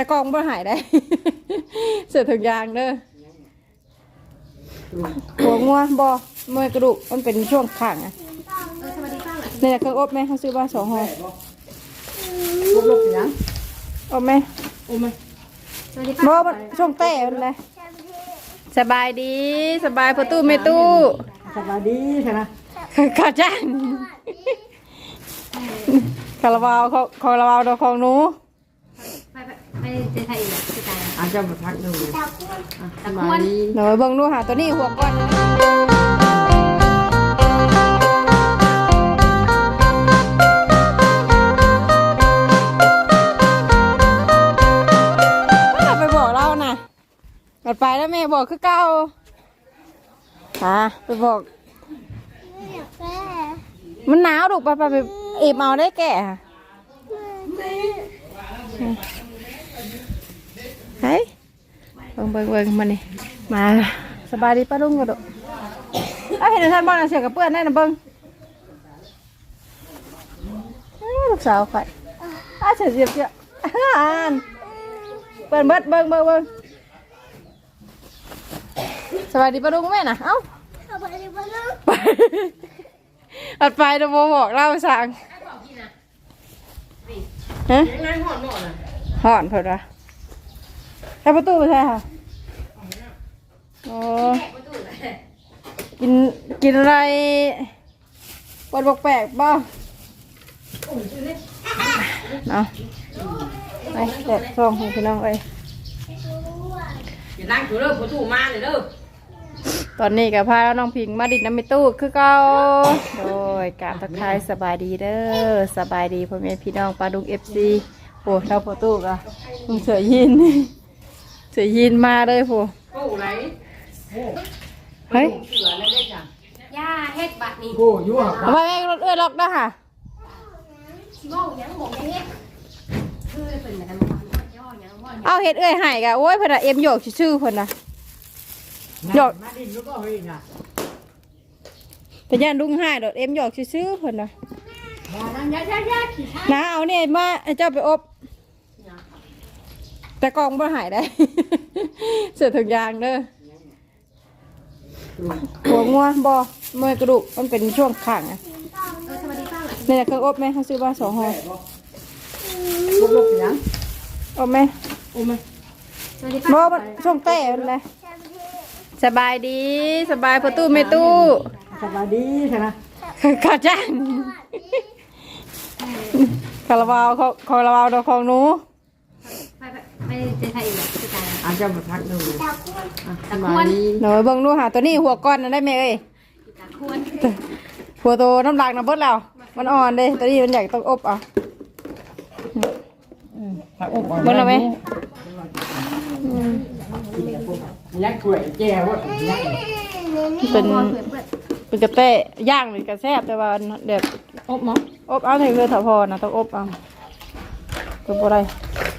แต่กล่องบ่หายได้ เสือถุงยางเด้อหัวงัวบ่เมื่อยกระดูกมันเป็นช่วงข้างอะเออสวัสดีป้าหน่อยนี่แหละเครื่องอบไหมเขาซื้อมาสองห่อลบลบสิยังอบไหมโอ้ไม่สวัสดีบ่ป้ามันช่วงเต้มันเลยสบายดีสบายประตูไม่ตู้สบายดีใช่ไหมข้าจ้างคาราบาวเขาคาราบาวดอกของหนู ไปไปไปเจไทยอีกแล้วจะตายแล้วอาจจะมาพักหนึ่งอะสบายดีเดี๋ยวเบิ่งดูหาตัวนี้หัวก้อนเอาไปบอกเรานะกัดไปแล้วแม่บอกคือเก่าฮะไปบอกมันหนาวดูกไปไปไปเอบเอาได้แก่ค่ะ เฮ้ยเบิ่งเบิ่งเบิ่งมานี่มาสบายดีป้าลุงก็ดูเอาเห็นท่านบ้านเสียกับเพื่อนได้นะเบิ่งเอ้ยลูกสาวข่อยอ้าเสียเสียเสียอ่านเปิดเบิดเบิ่งเบิ่งเบิ่งสบายดีป้าลุงแม่น่ะเอ้าอัดไปเดี๋ยวโมบอกเล่าสั่ง ฮะนั่งหอดหมดอะหอนเผิดวะแค่ประตูไปใช่ค่ะโอ้กินกินอะไรปวดบอกแปลกบ้าเอาไปเด็ดซองให้พี่น้องไปอย่านั่งถูเด้อผู้ถูมาเลยเด้อ ตอนนี้กับพาน้องพิงมาดิดน้ำมิตู้คือเก่าโดยการทักทายสบายดีเด้อสบายดีพ่อแม่พี่น้องปลาดุกเอฟซีโอ้เราประตูกะมึงเสือยินเสือยินมาเลยผู้โอ้ไรเฮ้ยเสือแล้วได้จ้ะย่าเฮ็ดบัตรนี่โอ้ยุ่งเอาไปแม่งรถเอื้อล็อกนะค่ะชิโม่ยังบอกยังเฮ็ดคือเป็นแบบนั้นย่อยังว่าเอาเห็ดเอื้อยใหายกะโอ้ยเพิ่นน่ะเอ็มโยกชื่อๆเพิ่นน่ะ หยอดมาดินแล้วก็เฮ้ยน่ะแต่ยันลุงใหายดอกเอ็มโยกชื่อๆเพิ่นน่ะมานั่งยัดยัดยัดขี้ช้านะเอาเนี่ยมาให้เจ้าไปอบ แต่กล่องบ่หายได้ เสือถุงยางเด้อหัวงัวบ่เมื่อยกระดูกมันเป็นช่วงข้างอะเออสวัสดีป้าหน่อยนี่แหละเครื่องอบไหมเขาซื้อมาสองห่อลบลบสิยังอบไหมโอ้ไม่สวัสดีบ่ป้ามันช่วงเต้มันเลย สบายดีสบายประตูไม่ตู้สบายดีใช่ไหมข้าจ้างคาราบาวเขาคาราบาวดอกของหนูไปไปไปเจไทยอีกแล้วจะตายแล้วอาจจะมาพักหนึ่งอะสบายดีเดี๋ยวเบิ่งดูหาตัวนี้หัวก้อนนั่นได้ไหมเอ้ยตาควรหัวโตน้ำหลักน้ำเบิดแล้วมันอ่อนเด้ตัวนี้มันอยากต้องอบเอะพักอกเบิ่งเอาไหม ยักษ์กล้วยแก้วยักษ์เป็นพอเผื่อเพื่อนเป็นกระเต้ย่างหรือกระแซบแต่ว่าเด็ดอบมั้งอบเอาให้คือถาวรนะต้องอบเอาก็บ่ได้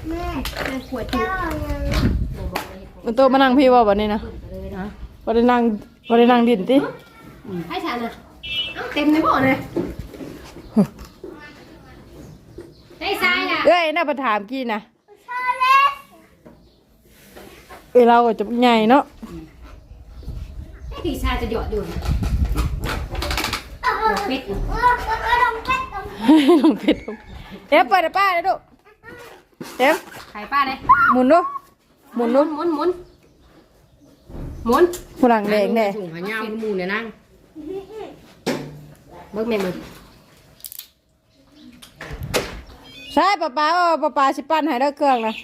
เพื่อนขวดถูกมันโตมานั่งพี่ว่าวันนี้นะเลยนะบ่ได้นั่งบ่ได้นั่งดินติให้ฉันนะเอ้าเต็มเลยบ่เนี่ยให้ทรายอะเอ้ยน่าประถามกี้นะ เอ้ยเราก็จะใหญ่เนาะให้ผีชายจะหยอดอยู่นะหยอดเป็ดลองเพชรเดี๋ยวเปิดให้ป้าเลยลูกเดี๋ยวไข่ป้าเลยหมุนดูหมุนหดูมุนหมุนหมุนหมุนผู้หลังแดงแน่ถุงหายาวมูเนี่ยนั่งเบิกแม่มือใช่ป้าป้าว่าป้าป้าสิปั้นให้ได้เครื่องนะ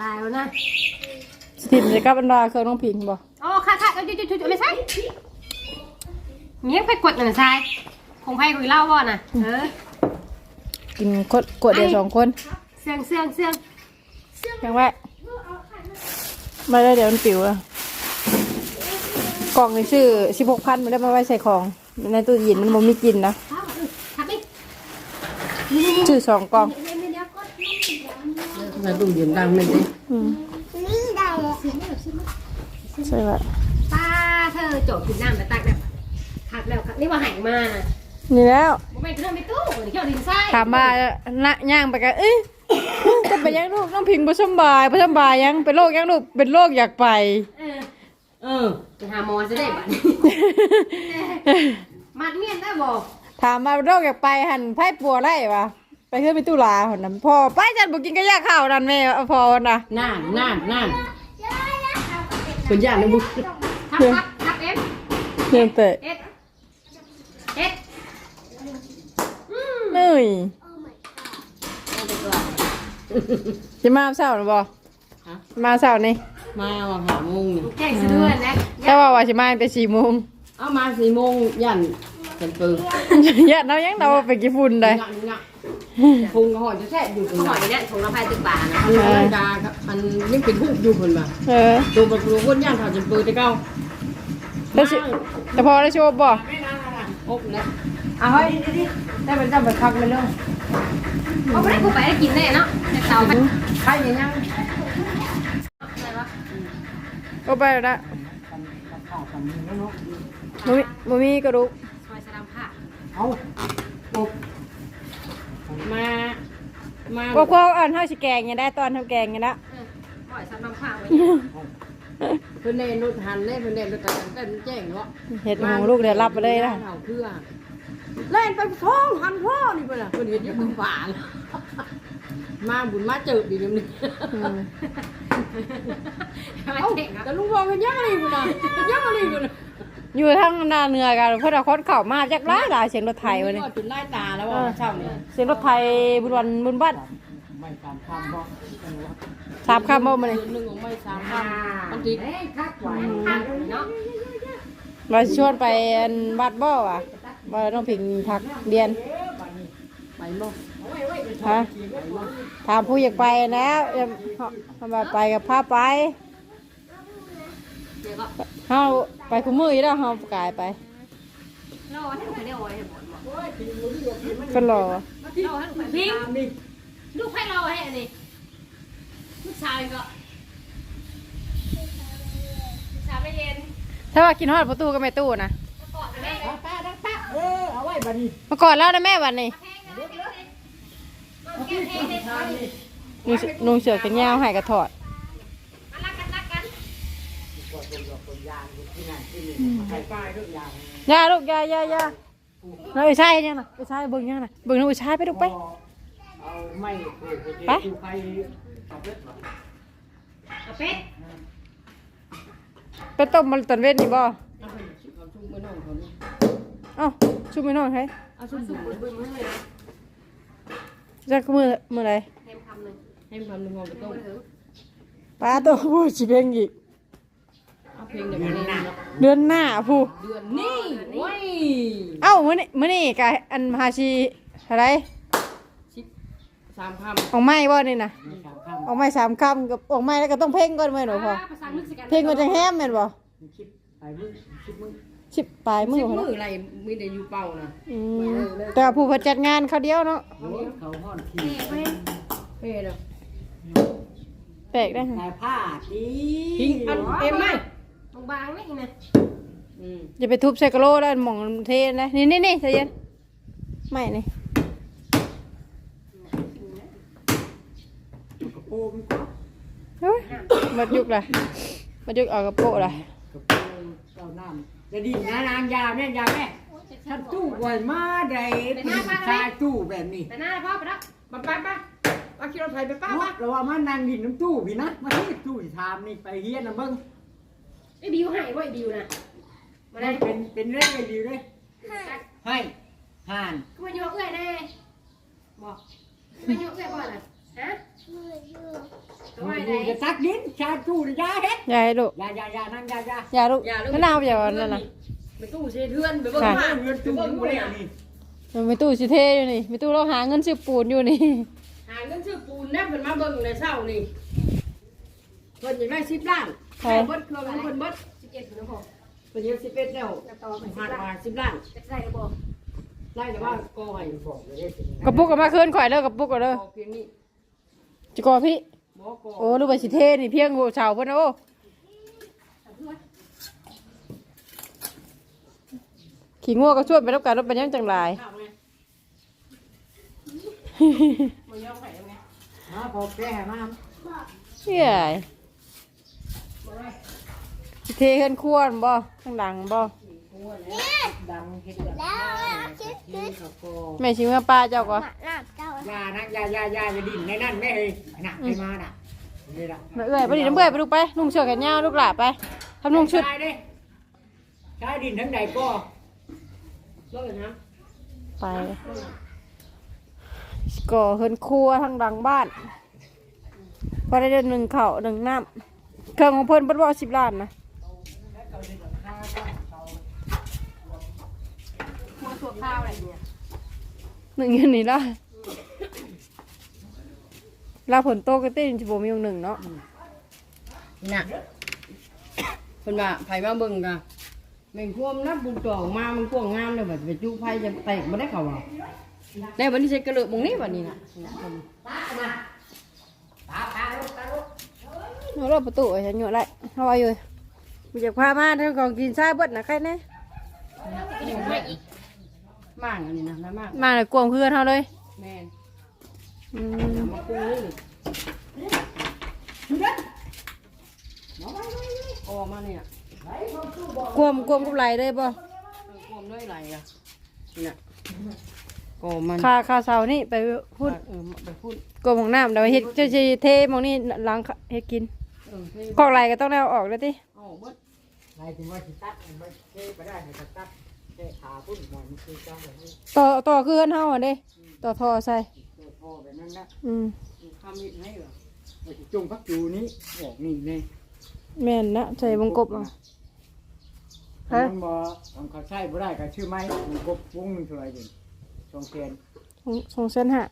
ลายแล้วนะ สิถิ่มจะกลับอันดาเครื่องน้องพิงบ่อ๋อค่ะค่ะจุดจุดจุดไม่ใช่เมียไปกดหนึ่งทรายคงไพ่คุยเล่าว่าน่ะ เออ กินคนกดเดียวสองคน เสื่องเสื่องเสื่องยังไว้ไม่ได้เดี๋ยวมันปิวอะกล่องนี่ซื้อสิบหกพันไม่ได้มาไว้ใส่ของ ในตู้เย็นมันบ่มีกินนะเอาเออทับดิซื้อสองกล่องมาดูเย็นดังเลยดิอืม ใช่ไหมป้าเธอโจบกินน้ำไปตักแบบขับแล้วครับนี่ว่าหายมาน่ะนี่แล้วผมไปเครื่องไปตู้เดี๋ยวเกี่ยวดินทรายถามว่าละย่างไปกันเอ้ยจะเป็นยังลูกน้องพิงบ่สำบายบ่สำบายยังเป็นโรคยังลูกเป็นโรคอยากไป เออเออไปหาหมอจะได้บัดนี้มัดเมียนได้บ่ถามมาโรคอยากไปหันไพ่ปัวไรวะไปขึ้นไปตุลาหนนั้นพอไปจันบ่กินก็ยาข้าวนั่นแม่เอาพอน่ะน่านน่านน่าน เป็นย่านนะบุทับทับทับเอฟเนื่องแต่เอสเอสอืมเหนื่อยเอาไปก่อนสิมาเช้าหรือบ่ฮะมาเช้านี่มาว่าหาโมงนี่แจ้งสะเดือนนะแต่ว่าว่าสิมาแต่4โมงเอามาสี่โมงย่านเป็นปืนอย่าเนายังเราไปกี่ฝุ่นได้ งะงะพุงกระหอนจะแทะอยู่ตรงหนั้อนยเนี่ยถุงละพันตึกบาทนะอันนั้นดาครับอันยังเป็นหูอยู่คนมาเออ ตัวประตูคนย่านถาจนปืนจะเก้าแล้วสิ แต่พอได้โชว์บ่ไม่นานนะพบแล้วเอาเฮ้ยได้เป็นจับไปพักเลยเนาะเอาไปได้กูไปได้กินแน่เนาะแต่เตาไปใครอย่างนั้นอะไรวะก็ไปแล้วนะบ่มีบ่มีกระดูกซอยสลัมผ้าเอาปุ๊บ มา มาพวกพวกอันเฮาสิแกงยังได้ตอนทำแกงยังละเออซอยสลัมผ้าไว้เพื่อนเนรถหันเล่เพื่อนเนรถกันกันแจ้งเนาะเห็ดของลูกเดี๋ยวรับไปเลยนะเอาเพื่อเล่นไปท้องหันพ่อนี่เพื่อนเพื่อนเห็นอยู่ตรงป่าน่ะมาบุญมาเจอดีเดี๋ยวนี้อืมไม่เอ้าเก่งครับแต่ลุงบอกกันยังอะไรบุญอะยังอะไรบุญอะ อยู่ทางหน้าเหนือกันเพื่อนเอาคนเข้ามาจากหลายหลายเสียงรถไทยวันนี้จุดไล่ตาแล้วว่าเช่าเนี่ยเสียงรถไทยบุญวันบุญบ้านไม่ตามคำบอกสามคำบ่มาเลยหนึ่งของไม่สามคำบางทีคักไหวผ้าเนาะมาชวนไปอันบัดบ่อะว่าน้องพิงพักเรียนไปบ่ฮะถามผู้อยากไปแล้วเอิ่มเขามาไปกับพาไป เดี๋ยวก็เฮาไปคุมืออยู่แล้วเฮากายไปรอให้ลูกไปเรียกโอ้ยให้หมดบอกก็รอรอให้ลูกไปพิงลูกให้รอให้อันนี้ลูกชายก็ลูกชายไม่เย็นถ้าว่ากินฮอดประตูก็ไม่ตู้นะกอดแม่ป้าดังป้าเออเอาไว้บัดนี้มาก่อนแล้วนะแม่วันนี้แพงนะแพงเลยแพงเลยนุ่งเสื้อนุ่งเสื้อกันยาวให้กระถอด มารักกันรักกัน ใส่ป้ายทุกอย่างยาลูกยายายาเราไปใช่ยังนะไปใช่เบิ่งยังนะเบิ่งน้องไปใช่ไปลูกไป เอาไม่ไปไปกับเล็ดกาเป็ดไปต้มมันตอนเวทนี่บ่เอาไปเอาชุ่มไปน้องคนนี้เอ้าชุบไม่นอนให้เอาชุ่มสุบุกบึ้มมือเลยนะจักมือมือไรเทมคำหนึ่งให้มันทำหนึ่งหัวไปต้มมือถือป้าตัวผู้สิเพลงอีก เอาเพลงเดี๋ยวนี้เนาะเดือนหน้าผู้เดือนนี้โว้ยเอ้ามื้อนี้มื้อนี้กะอันมหาชีอะไรสิบสามคออกไม้บ่นี่นะำสามคออกไม้สามคำกับออกไม้แล้วก็ต้องเพ่งก่อนมื้อหนูพอภาษาลึกสิกันเพ่งก่อนจะแฮมแม่นบ่ำคิดไปมือคิดมือสิบปลายมือสิบพอมืนะออะไรมีแต่อยู่เป่านะอืมแต่ว่าผู้เพิ่นจัดงานเขาเดียวเนาะเขาห่อนขี้เฮ้ยเพ่เนาะแปลกได้อแต่ผ้าดี ทิ้งอันเอ็มไหม บางๆนี่นะอืมอย่าไปทุบใส่กะโหลแล้วหม่องเทนะ นี่นี่นี่ใจเย็นไม่นี่กระโปรงกระเฮ้ยหมดยุคละหมดยุคเออกกระโปะละโปรงเจ้าน้ำจะดีนะนางยาแม่ยาแม่ท่านตู้ไว้มาใดชายตู้แบบนี้แต่หน้าพ่อไปแล้วมาไปไปมาขี่รถไฟไปป้าว่าเราว่ามันนางดินน้ำตู้พี่นะมาที่ตู้ที่ทามนี่ไปเฮียนนะเบิ้ง ไอ้บิวให้ว่าไอ้บิวนะมามันได้เป็นเป็นเรื่องไอ้ดีเลยให้ห่านกูมาโยกเอ้ยแน่บอกมาโยกเอ้ยบ่อยนะฮะตัวไหนไหนจะซักดินชาตู้ยาเฮ็ดยายลูกยายายานั่งยายาอยาลูกนั่นเอาอย่าวันนั่นน่ะไปตู้เชเทือนไปเบิ้งว่าเงินตู้อยู่เลยนี่มันไม่ตู้สิเทอยู่นี่ไม่ตู้เราหาเงินซื้อปูนอยู่นี่หาเงินซื้อปูนนะเพิ่นมาเบิ้งในเช้านี่เพิ่นยังได้สิบล้าน เบิ้ลเครื่องเพิ่นเบิ้ลสิบเอ็ดถึงหกเพิ่นยังสิบเอ็ดแล้วจะต่อเป็นสิหับกล้ามานสิบล้านจะใส่ระบบไล่แต่ว่าก็ให้กระปุกก็มาคืนข่อยเด้อกระปุกก็เด้อเพียงนี้จิกอพี่ บอกก็โอ้รู้ว่าสิเทนี่เพียงโหชาวเพิ่นนะโอ้ขี่งัวก็ช่วยไปรับการรถเป็นยังจังหลายข้าวไงมันย่องไข่ยังไงฮะมาพอแก้มา เชื่อ สิเทเฮือนครัวนั่นบ่ข้างหลังบ่ดังเฮ็ดแบบนี้เขาก็แม่ชิเมื่อป้าเจ้าก็ยานะยายายาอย่าดินในนั่นแม่เฮ้ยน่ะให้มาน่ะนี่ล่ะมาเอื้อยไปดิน้ำเอื้อยไปลูกไปนุ่งเสื้อแขนยาวลูกหลาไปทำนุ่งชุด ใช่ดิใช้ดินทั้งใดก็ลงนะไปก่อเฮือนครัวทางหลังบ้านพอได้เดือนหนึ่งเขาวหนึ่งน้ำเครื่องของเพิ่นเพิ่นว่าสิบล้านนะ มาสวดข้าวอะไรเนี่ยหนึ่งอย่างนี้ละลาผลโตกระติ้นจิบมีอย่างหนึ่งเนาะน่ะเพิ่นว่าไผมาเบิ่งกะแม่งควมนับบุญตัวออกมามันควงงามเลยบัดไปจูไผจะแตกบ่ได้เขาว่าแล้ววันนี้ใช้กระเลือกหมองนี้บัดนี้น่ะน่ะเพิ่นเอารอบประตูไอ้ฉันอยู่ไรเอาไว้อยู่มีจากพามาเท่าของกินซาเบิดนะใครแน่มาก อันนี้นะนะมากมาเลยกวงเพื่อนเขาเลยแม่นอืมมาปรุงนี่ออกมาเนี่ยกวมกวมกับไหลเลยบ่เออควมด้วยไหลอะนี่น่ะก็มันคาคาเสานี่ไปพูดเออไปพูดกวมของน้ำเดี๋ยวเฮ็ดเจ้าชีเทหมองนี่ล้างเฮ็ดกินเออที่กอกไหลก็ต้องได้เอาออกแล้วติเอาเบิดไรถึงว่าสิตัดมันไม่เทไปได้ให้ตัด แค่ขาพุ่นมันคือจ้าแบบนี้ต่อต่อคือเฮือนเฮาอะเด้ ต่อท่อใส่ตัวพ่อแบบนั้นนะอืมทำอีกให้เหรอว่าสิจงพักอยู่นี้ออกนี่นี่แม่นนะใส่วงกบเอาฮะ มันบ่ทำเขาใช้บ่ได้ก็ชื่อไม้วงกบวงหนึงเท่าไหร่ดิสองแสนสองสองเส้นห้า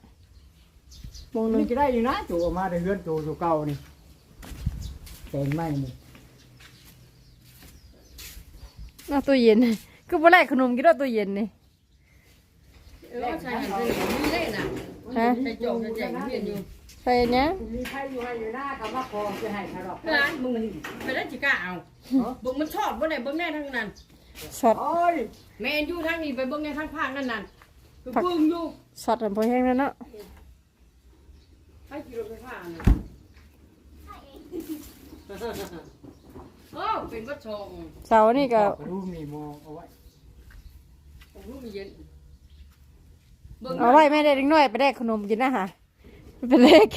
โมงหนึงนี่จะได้อยู่นะตัวออกมาได้เฮือนตัวตัวเก่านี่แสนไม้นี่เอาตู้เย็น คือบ่แลกขนมกินเอาตู้เย็นนี่เออใช่หันไปนี่ได้น่ะฮะใส่จอกใส่แจงเพียนอยู่ไปเนี้ยมีใครอยู่ให้อยู่หน้ากับว่าคอจะให้เขาดอกร้านมึงไปได้จิกล้าเอาเบิ่งมันชอบบ่ได้เบิ่งแน่ทั้งนั้นช็อตโอ้ยแม่นอยู่ทางนี้ไปเบิ่งในทางภาคนั่นนั่นคือปึ้งอยู่ช็อตกันพอแห้งแล้วเนาะให้กิโลไปภาคน่ะโอ้เป็นวัดชงเสานี่ก็รูปนี่มองเอาไว้ผม รู้มีเย็นเบิ่งเอาไว้แม่ได้เล็กน้อยไปได้ขนมกินนะฮะเป็นเล็ก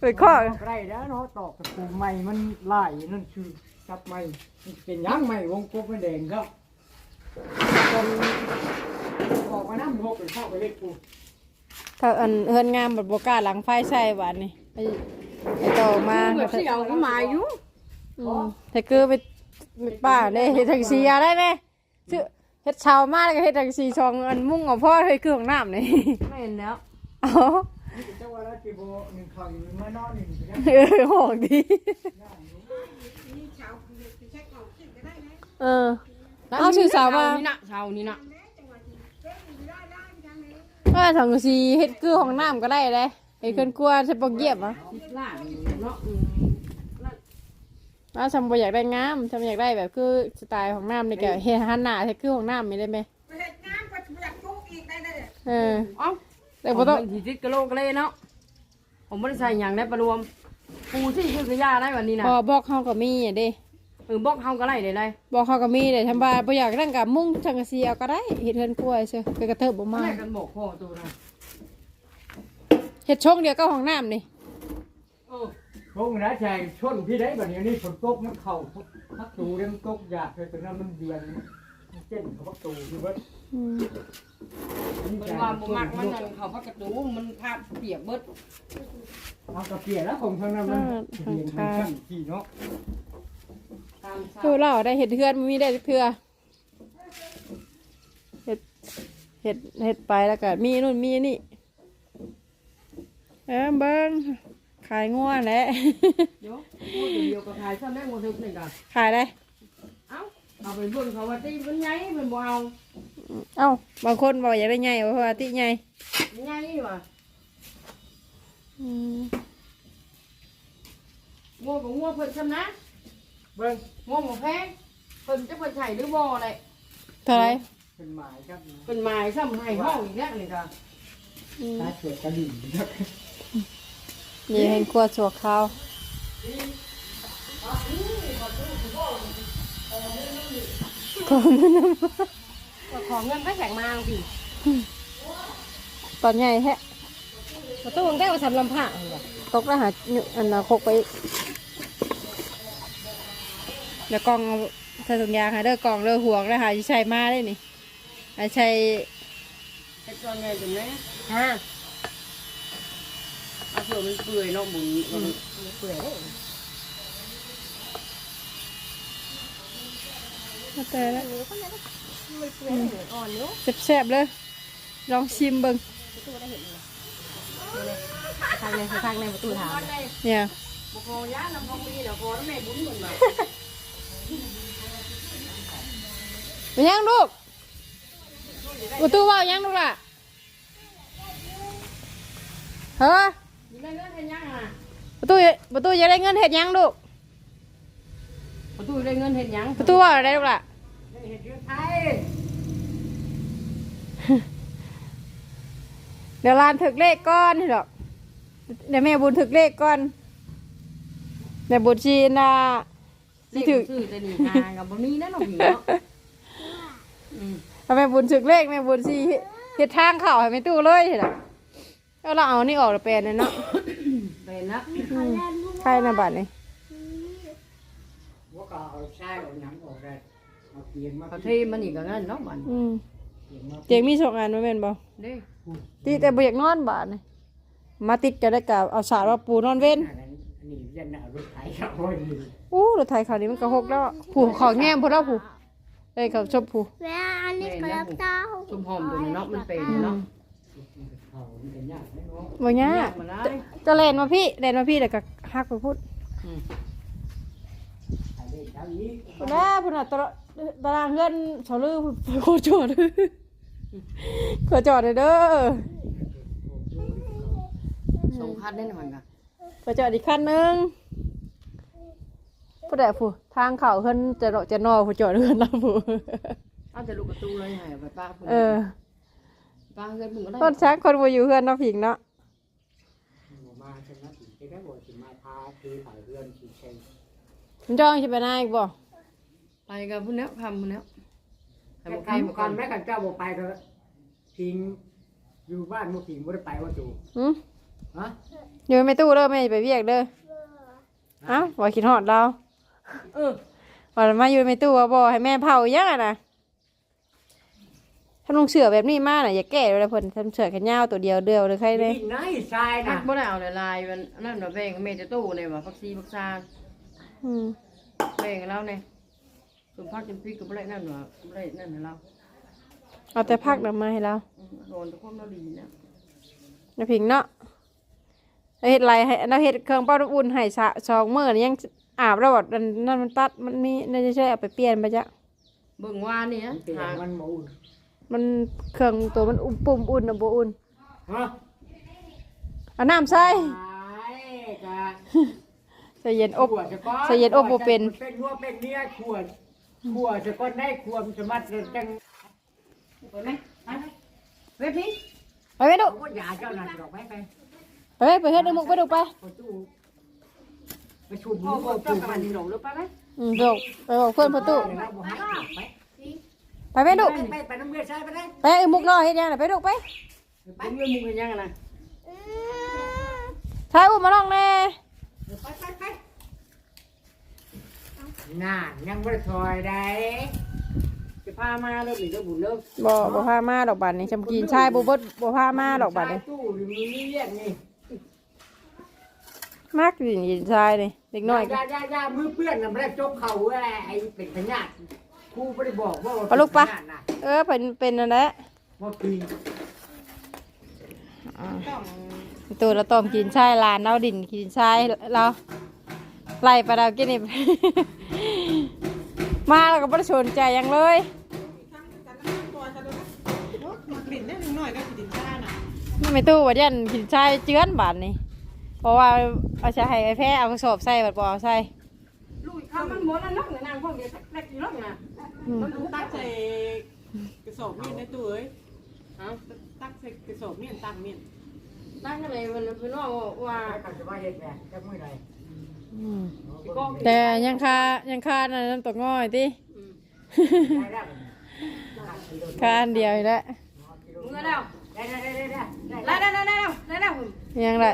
ไปข้อไรแล้วเนาะตอกตะปูใหม่มันไล่นั่นคือจับใหม่มันเป็นยังใหม่วงกบมันแดงครับจนออกมาน้ำหกเป็นข้าไปเล็กปูถ้าอันเฮือนงามแบบโบกล้าหลังไฟใส่หวานนี่ไอ้ไอ้ต่อมาแบบเสี่ยวก็มาอยู่อืมแต่คือไปไปป้าเนี่ยเฮ็ดทังสีอะไรไหมซื้อ เฮ็ดเชาวมากก็เฮ็ดทังสีชองอันมุ่งเอาพ่อเฮ็ดคือของน้ำนี่ไม่เห็นแล้วเอาเจ้าว่าแล้วจีโบหนึ่งข่าวอยู่เมื่อนอนหนึ่งนะเออหอกดีเออเอาชื่อสาวมานี่น่ะชาวนี่น่ะถ้าถังสีเฮ็ดคือของน้ำก็ได้เลยไอ้คนกลัวใช้ปอกเยียบอะสิบล้านเนาะ อืมถ้าฉันบ่อยากได้งามฉันอยากได้แบบคือสไตล์ของน้ำนี่ก็เฮ็ดหันหน้าใช้คือของน้ำมีได้ไหมเออเอ้าแต่บ่ต้องผมเป็นสิบกิโลกเลยเนาะผมไม่ได้ใส่อย่างได้ประรวมปูที่คือกระยาได้วันนี้นะพอบอกเขาก็มีอะเด้เออบอกเฮาก็ไล่ได้เลยบอกเขาก็มีแต่ทำบ้านบ่อยากนั่งกับมุ่งชังกะสีเอาก็ได้เฮ็ดเฮือนกล้วยเชื่อไปกระเทิบบ่มาแม่กันบอกพ่อตัวนะเฮ็ดช่องเดียวก็ของน้ำนี่เออ พงนะชายชนพี่ได้แบบนี้นี่ฝนตกมันเข่าพักตูเรียมตกอยากเลยตรงนั้นมันเดือนมันเจ็นเขาพักตูอยู่เบิดอืมเป็นว่าบ่มักมันนั่นเขาพักกระตูมันภาพเปียกเบิดเอากระเปียแล้วของทางนั้นมันเปลี่ยนทางขั้นที่เนาะตามชาคือเราได้เฮ็ดเฮือนมันมีได้เพื่อเฮ็ดเฮ็ดเฮ็ดไปแล้วก็มีนู่นมีนี่เออเบิ่ง ขายงัวแหละเดี๋ยวพูดเดียวกับถ่ายซ้ำแม่โมทึกนี่กันขายได้ เอ้าเอาไปเบิ่งเขาว่าตีมันใหญ่มันบ่เอาเอ้าบางคนบอกอยากได้ใหญ่เพราะว่าติใหญ่มันใหญ่ว่ะอืมงัวกับงัวเพิ่นซ้ำนะเบิ้งงัวหมูแพงเพิ่นจะเพิ่นไข่หรือบ่เลยเท่าไหรเป็นหมายครับเพิ่นหมายซ้ำให้ห้องอีกแล้วนี่จ้ะอืมตาเกิดกระดิ่งครับ นี่เห็นครัวสัวข้าวของมันน้ก็ของเงินไปแข่งมาบางทีำตอนใหญ่แฮะประตูมันได้ว่าสำลำผ้าตกแล้วหาอยู่อันน่ะคกไปอีกเดี๋ยวกล่องเอาใส่ถุงยางให้เด้อกล่องเด้อห่วงแล้วหาสิใช้มาได้นี่หาใช้เฮ็ดก่อนไงจังได๋ฮะ เพื่อมันเปื่อยเนาะบุญมันเปื่อยได้มาแต่แล้วมันเยอ่อนเนาะแซ่บๆเลย ลองชิมเบิ่งประตูได้เห็นเลยทางในทางในประตูถามเนี่ยบ่ขอยาน้ำของมีน่ะขอแม่บุญเหมือนว่าเป็นยังลูกประตูว่ายังลูกล่ะเฮ้ออยู่ ในเงินเฮ็ดหยังอะประตูประตูอยากได้เงินเห็ดหยังลูกประตูได้เงินเฮ็ดหยังประตูเว่าอะไรลูกล่ะเห็ดเรื่องไทยเดี๋ยวลานถึกเลขก้อนนี่หรอกเดี๋ยวแม่บุญถึกเลขก้อนแม่บุญชีนะสิสิถืถึอกซื้อแต่นี่หาก็บ่มีนะน้องหญิงเนาะอืมถ้าแม่บุญถึกเลขแม่บุญชีเฮ็ดทางเข่าให้แม่ตู้เลยเห็นหรอ แล้วเราเอานี่ออกแล้วแปลนเลยเนาะเป็นนะใช่นะบัดนี้ว่าก็เอาใช้เอาหนังออกได้เอาเกียงมาเขาเทมันนี่ก็งั้นเนาะมันอืมเกียงมาเตียงมีสองอันมาเป็นบ่เด้ตีแต่บ่อยากนอนบาดนี่มาติดกันได้กับเอาสาดว่าปูนอนเว้นอันนั้นนี่ยันหน้ารถไถครับโอ้ยนี่อู้รถไทยคราวนี้มันก็หกแล้วผู้ขอแง้มพุ่นแล้วผู้เอ้ยเขาชอบผู้แม่อันนี้กระเต้าชุมหอมตัวนี้เนาะมันเป็นเนาะ เขามันเป็นยากไม่รู้บ่ยากมาได้จะเล่นมาพี่เล่นมาพี่เดี๋ยวก็ฮักไปพูดอืมไถได้เจ้านี้พุ่นน่ะพุ่นน่ะตารตารางเฮือนชาวลือโคจอดโคจอดเด้อเด้อสองคันได้หน่อยกันโคจอดอีกคันหนึงผู้ใดผู้ทางเข้าเฮือนจะเนาะจะนอผู้จอดเฮือนเราผู้เอาแต่ลูกประตูเลยให้ไปป้าพุ่นเออ ป้าเงินพุ่นก็ได้ต้นช้างคนบ่อยู่เฮือนเนาะผิงเนาะบ่มาชนะถึงจะได้บ่สิมาพาคือถ่ายเรื่องสิเชงมันจ้องสิไปไหนอีกบ่ไปกับพุ่นแล้วทำพุ่นแล้วให้แต่บ่ใคใครรบ่บ่กักันนแม่กันเจ้าบ่ไปก็ทิ้งอยู่บ้านบ่ทิ้งบ่ได้ไปว่าจูหึฮะอยู่ในตู้เด้อแม่อย่าไปเวียกเด้อเอ้าว่าคิดฮอดเราเออว่ามาอยู่ในตู้ว่าบ่ให้แม่เผาอีหยังอะนะ ถ้าลงเสือแบบนี้มาน่ะอย่าแก้เลยเพิ่นทำเสือแขนยาวตัวเดียวเดียวเลยใครเลยกินไหนทรายนัน่ะกบ่ได้เอาในลายมันนั่นน่ะแบ่งกับแม่จะตู้เนี่ยว่าพักซีพักซาอืมแบ่งกับเราเนี่ยส่วนพักจำปีก็บ่ได้นั่นว่าบ่ได้นั่นให้เราเอาแต่พักนำมาให้เราอืมโดนทุกคนเราดีนะอย่าพิงเนาะเราเฮ็ดไรให้เราเฮ็ดเครื่องเป่าน้ำอุ่นให้สะสองมื้อนี่ยังอาบแล้วบ่นั่นนั่นมันตัดมันมีน่าจะใช่เอาไปเปลี่ยนไปจ้ะเบิ่งว่านี่นะเตียหางมันบ่อุ่น มันเครื่องตัวมันอุ่มปุ่มอุ่นน่ะบ่อุ่นฮะเอาน้ำใส่ไอ้กะใส่เย็นอบ ขวดจะก้อนใส่เย็นอบบ่เป็น เป็นนัวเป็นเนื้อขวดขวดจะก้อนได้ขวดสมัติจังเปิดไหมไปเว็บนี้ไปไปดูผมก็ยาเจ้านั่นดอกไม้ไปไปไปไปเฮ็ดในมุกไปดูไปประตูไปชุบพ่อมือพ่อก็เจ้าปูกำลังดีหลงหรือไปไหมอืมดูไปบอกเพื่อนประตูแล้วบ่ให้ไป ไปไปดูไปไปน้ำเลือดใช่ไปได้ไปไอ้มุกรอเฮ็ดยังน่ะไปดูไปไปเงินมุงกันยังนะถ่ายอุ้มมาลองแน่ไปไปไปน่ายังไม่ได้ถอยได้จะพามาเลิกหรือจะบุญเลิกบ่บ่พามาดอกบัดนี้จำกินชายบ่เบิดบ่พามาดอกบัดนี้ตู้หรือมีเรียกนี่มากกินกินชายนี่เด็กน้อยยายายามือเปื้อนน่ะไม่ได้จกเข่าไรไอ้เป็นพญาติ ครูไม่ได้บอกว่าปะลูกปะเป็นพญาตินะเออเป็นเป็นนั่นแหละว่าปีนตัวเราต้มกินชายลานเราดินกินชายเราไล่ไปเรากินนี่มาแล้วก็บ่ได้สนใจหยังเลยไม่ตู้ว่ายันกินชายเจือนบาดนี่เพราะว่าเอาใช้ให้ไอ้แพ้เอากระสอบใส่บัดบ่เอาใส่ลูกข้ามันหมดแล้วนักนางพวกเดียวเล็กอยู่แล้วนะอื มมันดูตัตักกใส่กระสอบมีดในตู้เอ้ยฮะตักใส่กระสอบมีดตักมีดนั่งกันเลยมันพี่น้องว่าไปกันจะว่าเฮ็ดแหละจักมื้อใดอืมพี่ก้องแต่ยังคายังคานั่นน้ำตกง่อยติได้แล้วคาอันเดียวอีกแล้วมึงก็แล้วได้ได้ได้ได้ได้ได้ได้ได้ได้ได้ได้คุณยังไง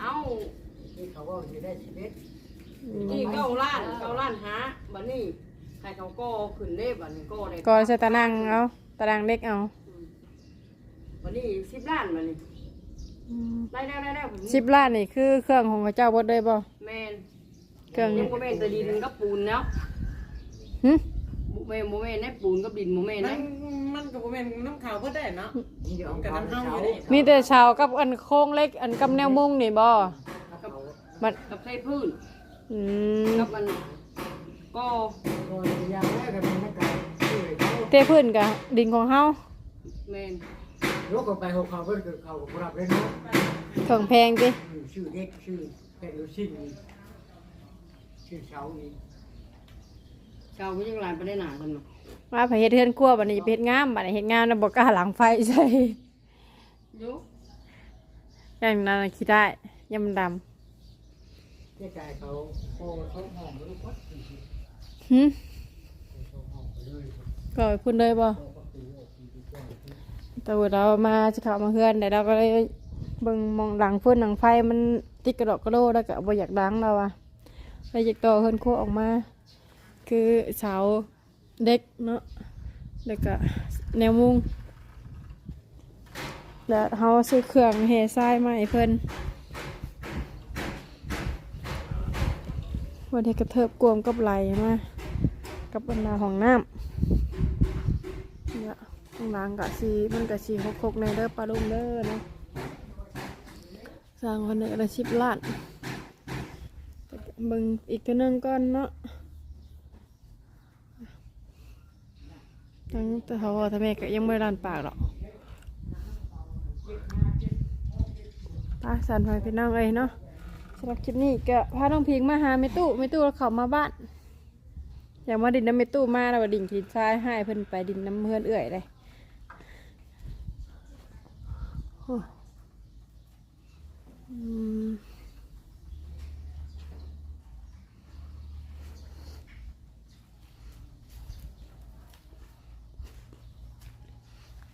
เอาที่เขาว่าสิได้ชีวิตนี่เก้าล้านเก้าล้านหาบัดนี้ ใครเขาก็ขึ้นได้บัดนี้ก็ได้ก็ใส่ตารางเอาตารางเล็กเอาบัดนี้สิบล้านบัดนี้ได้ได้ได้ได้ผมสิบล้านนี่คือเครื่องของพระเจ้าบดได้บ่แมนเครื่องยังโมเมนต์แต่ดินกับปูนแล้วหึโมเมนต์โมเมนต์ได้ปูนกับดินโมเมนต์มัได้นมันก็บ่แม่นน้ำขาวเพิ่นได้เนาะนี่เดี๋ยวกับเอาน้ำเขาเฮาเช้าอยู่นี่มีแต่ชาวกับอันโค้งเล็กอันกำแนวมุงนี่บ่มันกับใช้พื้นอืมกับมัน ก็โดยอย่างแรกก็เป็นนักการชื่อเขาเทพื้นกับดินของเฮาแมนยกออกไปหกเขาเพิ่นคือเขาก็รับเลยเนาะเครื่องแพงติอืมชื่อเด็กชื่อเป็นลูซินอีกชื่อเช้าอีกเก่าก็ยังหลายประเด็นหนากันเนาะมาไปเฮ็ดเฮือนครัวบัดนี้ไปเฮ็ดงามบัดนี้เฮ็ดงามแล้วบ่กล้าหลังไฟใส่ยุอย่างนั้นน่ะคิดได้ยามมันดำเจ้าใจเขาโอ้เขาห้องรู้พัดหึเขาห้องไปเลย ก็ไปพุ่นเลยบ่แต่ว่าเรามาสิเข้ามาเฮือนแต่เราก็เลยเบิ่งมองหลังฟืนหลังไฟมันติดกระดกกระโดดแล้วก็บ่อยากดังเราอะเลยอยากต่อเฮือนครัวออกมา คือเสาเด็กเนาะแล้วก็แนวมุ้งแล้วเฮาซื้อเครื่องเฮทรายมาให้เพิ่นวันนี้กระเทิบกวมกับไหลมา กับบรรดาของน้ำเนี่ยข้างล่างกะสีมันกะสีหกๆในเด้อปลาลุงเด้อนะสร้างคนหนึ่งละสิบล้านแต่เบิ่งอีกตัวนึงก่อนเนาะทั้งแต่เขาว่าถ้าแม่ก็ยังไม่ได้รันปากหรอกตาสันไฟพี่น้องเอ้ยเนาะสำหรับคลิปนี้ก็พาน้องพิงมาหาไม่ตู้ไม่ตู้แล้วเข้ามาบ้าน อยากมาดินน้ำไม่ตู้มาแล้วว่าดิ่งขีดทรายให้เพิ่นไปดินน้ำเพื่อนเอื่อยเลยโอ้อืม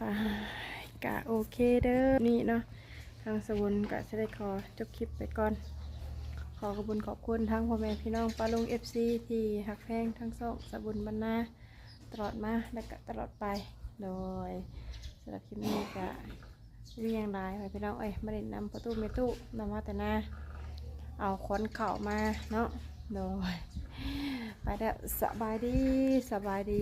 อ่ากะโอเคเด้อนี่เนาะทางสวรรค์กะจะได้ขอจบคลิปไปก่อน อขอบคุณขอบคุณทั้งพ่อแม่พี่น้องปาลุงเอฟซีที่หักแพงทั้งสองสบุญบรรณาตลอดมาและก็ตลอดไป โดยสำหรับคลิปนี้ก็มีอย่างไปพี่น้องเอ้ยมาเล่นนำประตูเมตุนำมาแต่น้าเอาขนเข่ามาเนาะโดยไปแล้วสบายดีสบายดี